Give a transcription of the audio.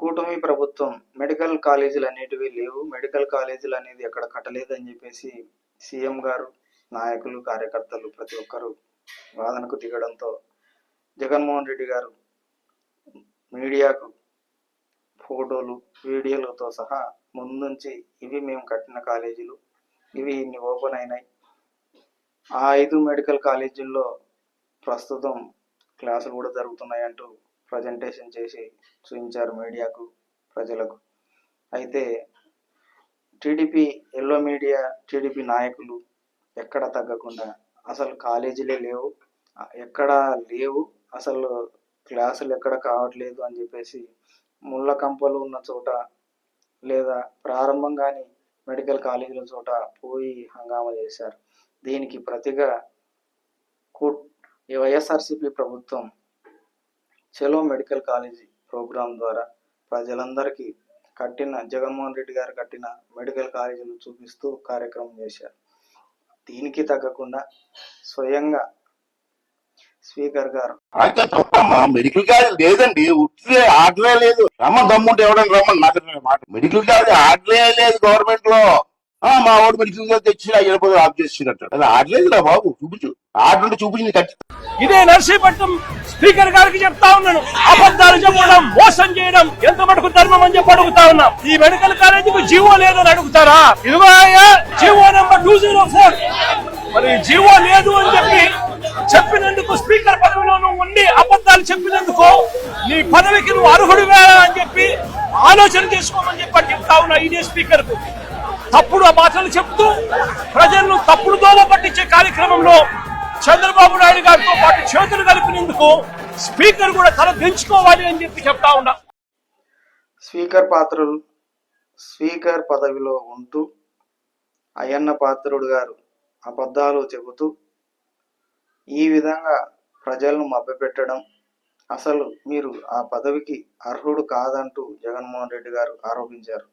కూటమి ప్రభుత్వం మెడికల్ కాలేజీలు అనేటివి లేవు. మెడికల్ కాలేజీలు అనేది ఎక్కడ కట్టలేదని చెప్పేసి సీఎం గారు నాయకులు కార్యకర్తలు ప్రతి ఒక్కరూ వాదనకు దిగడంతో జగన్మోహన్ రెడ్డి గారు మీడియాకు ఫోటోలు వీడియోలతో సహా ముందుంచి ఇవి మేము కట్టిన కాలేజీలు. ఇవి ఇన్ని ఓపెన్ అయినాయి. ఆ ఐదు మెడికల్ కాలేజీల్లో ప్రస్తుతం క్లాసులు కూడా జరుగుతున్నాయి అంటూ ప్రజెంటేషన్ చేసి చూపించారు మీడియాకు ప్రజలకు. అయితే టీడీపీ ఎల్లో మీడియా టీడీపీ నాయకులు ఎక్కడ తగ్గకుండా అసలు కాలేజీలే లేవు. ఎక్కడ లేవు. అసలు క్లాసులు ఎక్కడ కావట్లేదు అని చెప్పేసి ముళ్ళ కంపలు ఉన్న చోట లేదా ప్రారంభం కానీ మెడికల్ కాలేజీల చోట పోయి హంగామా చేశారు. దీనికి ప్రతిగా కూ వైఎస్ఆర్సీపీ ప్రభుత్వం చెలో మెడికల్ కాలేజీ ప్రోగ్రాం ద్వారా ప్రజలందరికీ కట్టిన జగన్మోహన్ రెడ్డి గారు కట్టిన మెడికల్ కాలేజీలు చూపిస్తూ కార్యక్రమం చేశారు. దీనికి తగ్గకుండా స్వయంగా స్పీకర్ గారు అయితే తప్పమ్మా మెడికల్ కాలేజ్ లేదండి ఉట్టిదే ఆర్డరే లేదు. రమ్మని దమ్ముంటే ఎవడని రమ్మని నాకు మాట. మెడికల్ కాలేజ్ ఆడలే లేదు గవర్నమెంట్లో ఆ మా వాడు మెడికల్ కాలేజ్ తెచ్చి ఎనపది ఆఫ్ చేసినట్టు. అది ఆడలేదురా బాబు చూపించు. ఆర్డర్ చూపించింది ఇదే నర్సీపట్నం స్పీకర్ గారికి చెప్తా ఉన్నాను. అబద్ధాలు చెప్పడం మోసం చేయడం ఎంత మటుకు ధర్మం అని చెప్పి అడుగుతా ఉన్నాం. ఈ మెడికల్ కాలేజీకి జీవో లేదని అడుగుతారా? ఇదిగో GO number two zero four మరి జీవో లేదు అని చెప్పి చెప్పినందుకు స్పీకర్ పదవిలో ఉండి అబద్ధాలు చెప్పినందుకు నీ పదవికి నువ్వు అర్హుడు అని చెప్పి ఆలోచన చేసుకోమని చెప్పి చెప్తా ఉన్నా ఇదే స్పీకర్కు తప్పుడు ఆ మాటలు చెప్తూ ప్రజలను తప్పుడు దోమ పట్టించే కార్యక్రమంలో చంద్రబాబు నాయుడు గారితో పాటు చేతులు కలిపినందుకు స్పీకర్ కూడా తల దించుకోవాలి అని చెప్పి చెప్తా ఉన్నా. స్పీకర్ పాత్రలు స్పీకర్ పదవిలో ఉంటూ అయ్యన్న పాత్రుడు గారు అబద్ధాలు చెబుతూ ఈ విధంగా ప్రజలను మభ్యపెట్టడం అసలు మీరు ఆ పదవికి అర్హుడు కాదంటూ జగన్మోహన్ రెడ్డి గారు ఆరోపించారు.